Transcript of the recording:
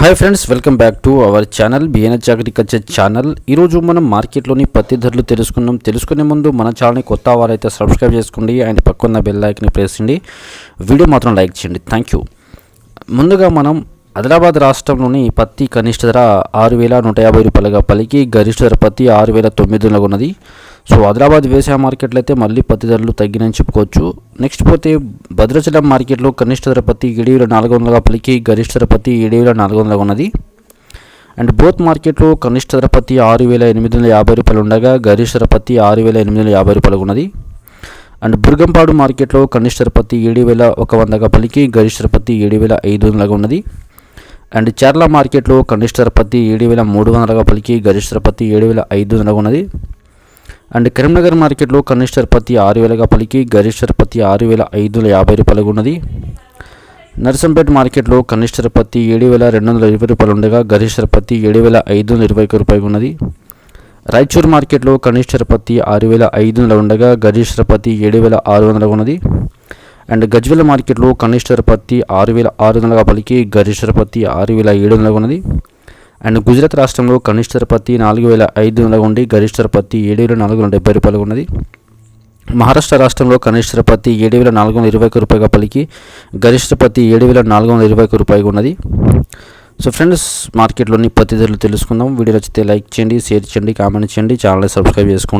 Hi friends welcome back to our channel BNH agriculture channel ఈరోజు మనం మార్కెట్లోని పత్తి ధరలు తెలుసుకున్నాం తెలుసుకునే ముందు మన ఛానల్ని కొత్త వారైతే సబ్స్క్రైబ్ చేసుకోండి అండ్ పక్కన్న బెల్ లైక్ని ప్రెస్ చేయండి. వీడియో మాత్రం లైక్ చేయండి. థ్యాంక్ యూ ముందుగా మనం ఆదిలాబాద్ రాష్ట్రంలోని పత్తి కనిష్ట ధర ఆరు వేల నూట యాభై రూపాయలుగా పలికి గరిష్ట ధర పత్తి ఆరు వేల తొమ్మిది వందలుగా ఉన్నది. సో ఆదిలాబాద్ వ్యవసాయ మార్కెట్లో అయితే మళ్ళీ పత్తి ధరలు తగ్గినని చెప్పుకోవచ్చు. నెక్స్ట్ పోతే భద్రాచలం మార్కెట్లో కనిష్ట ధర పత్తి ఏడు వేల నాలుగు వందలుగా పలికి గరిష్ట ధర పత్తి ఏడు వేల నాలుగు వందలుగా ఉన్నది. అండ్ బోత్ మార్కెట్లో కనిష్ట ధర పత్తి ఆరు వేల ఎనిమిది వందల యాభై రూపాయలు ఉండగా గరిష్ట ధర పత్తి ఆరు వేల ఎనిమిది వందల యాభై రూపాయలు ఉన్నది. అండ్ బుర్గంపాడు మార్కెట్లో కనిష్ట ధర పత్తి ఏడు వేల ఒక వందగా పలికి గరిష్ట ధర పత్తి ఏడు వేల ఐదు వందలుగా ఉన్నది. అండ్ చర్ల మార్కెట్లో కనిష్ట ధర పత్తి ఏడు వేల మూడు వందలుగా పలికి గరిష్ట ధర పత్తి ఏడు వేల ఐదు వందలుగా ఉన్నది. అండ్ కరీంనగర్ మార్కెట్లో కనిష్ట పత్తి ఆరు వేలగా పలికి గరిష్ట పత్తి ఆరు వేల ఐదు వందల యాభై రూపాయలుగా ఉన్నది. నర్సంపేట మార్కెట్లో కనిష్ట పత్తి ఏడు వేల రెండు వందల ఇరవై రూపాయలు ఉండగా గరిష్ట పత్తి ఏడు వేల ఐదు వందల ఇరవై ఒక రూపాయలు ఉన్నది. రాయచూర్ మార్కెట్లో కనిష్ట పత్తి ఆరు వేల ఐదు వందల ఉండగా గరిష్ట పత్తి ఏడు వేల ఆరు వందల ఉన్నది. అండ్ గజ్వేల మార్కెట్లో కనిష్ట పత్తి ఆరు వేల ఆరు వందలుగా పలికి గరిష్ట పత్తి ఆరు వేల ఏడు వందలుగా ఉన్నది. అండ్ గుజరాత్ రాష్ట్రంలో కనిష్ట పత్తి నాలుగు వేల ఐదు వందల ఉండి గరిష్ట పత్తి ఏడు వేల నాలుగు వందల డెబ్బై రూపాయలు ఉన్నది. మహారాష్ట్ర రాష్ట్రంలో కనిష్ట పత్తి ఏడు వేల నాలుగు వందల ఇరవై ఒక్క రూపాయగా పలికి గరిష్ట పత్తి ఏడు వేల నాలుగు వందల ఇరవై ఒక్క రూపాయగా ఉన్నది. సో ఫ్రెండ్స్ మార్కెట్లోని పత్తి ధరలు తెలుసుకుందాం. వీడియో నచ్చితే లైక్ చేయండి షేర్ చేయండి కామెంట్ చేయండి. ఛానల్ సబ్స్క్రైబ్ చేసుకోండి.